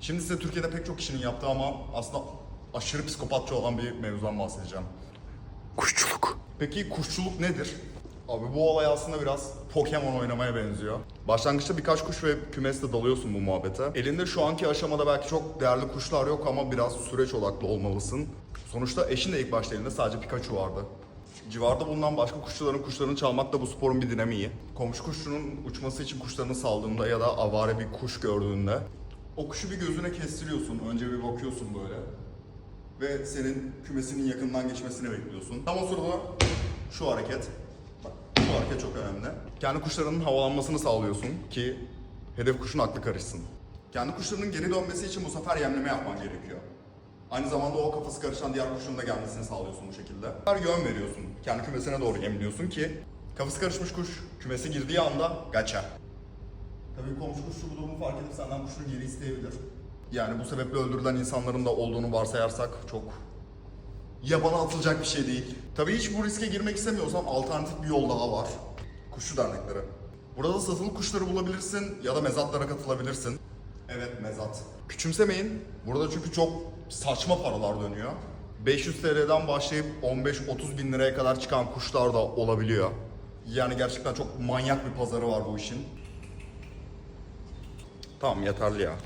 Şimdi size Türkiye'de pek çok kişinin yaptığı ama aslında aşırı psikopatça olan bir mevzudan bahsedeceğim. Kuşçuluk. Peki kuşçuluk nedir? Abi bu olay aslında biraz Pokemon oynamaya benziyor. Başlangıçta birkaç kuş ve kümeste dalıyorsun bu muhabbete. Elinde şu anki aşamada belki çok değerli kuşlar yok ama biraz süreç odaklı olmalısın. Sonuçta eşin de ilk başta elinde sadece Pikachu vardı. Civarda bulunan başka kuşçuların kuşlarını çalmak da bu sporun bir dinamiği. Komşu kuşçunun uçması için kuşlarını saldığında ya da avare bir kuş gördüğünde o kuşu bir gözüne kestiriyorsun. Önce bir bakıyorsun böyle ve senin kümesinin yakından geçmesini bekliyorsun. Tam o sırada şu hareket, bak bu hareket çok önemli. Kendi kuşlarının havalanmasını sağlıyorsun ki hedef kuşun aklı karışsın. Kendi kuşlarının geri dönmesi için bu sefer yemleme yapman gerekiyor. Aynı zamanda o kafası karışan diğer kuşun da gelmesini sağlıyorsun bu şekilde. Her yön veriyorsun. Kendi kümesine doğru yemliyorsun ki kafası karışmış kuş kümese girdiği anda gaça. Tabii komşu kuşu bu durumu fark edip senden kuşunu geri isteyebilir. Yani bu sebeple öldürülen insanların da olduğunu varsayarsak çok yabana atılacak bir şey değil. Tabii hiç bu riske girmek istemiyorsan alternatif bir yol daha var. Kuşçu dernekleri. Burada satılı kuşları bulabilirsin ya da mezatlara katılabilirsin. Evet mezat. Küçümsemeyin. Burada çünkü çok saçma paralar dönüyor. 500 TL'den başlayıp 15-30 bin liraya kadar çıkan kuşlar da olabiliyor. Yani gerçekten çok manyak bir pazarı var bu işin. Tamam yeterli ya.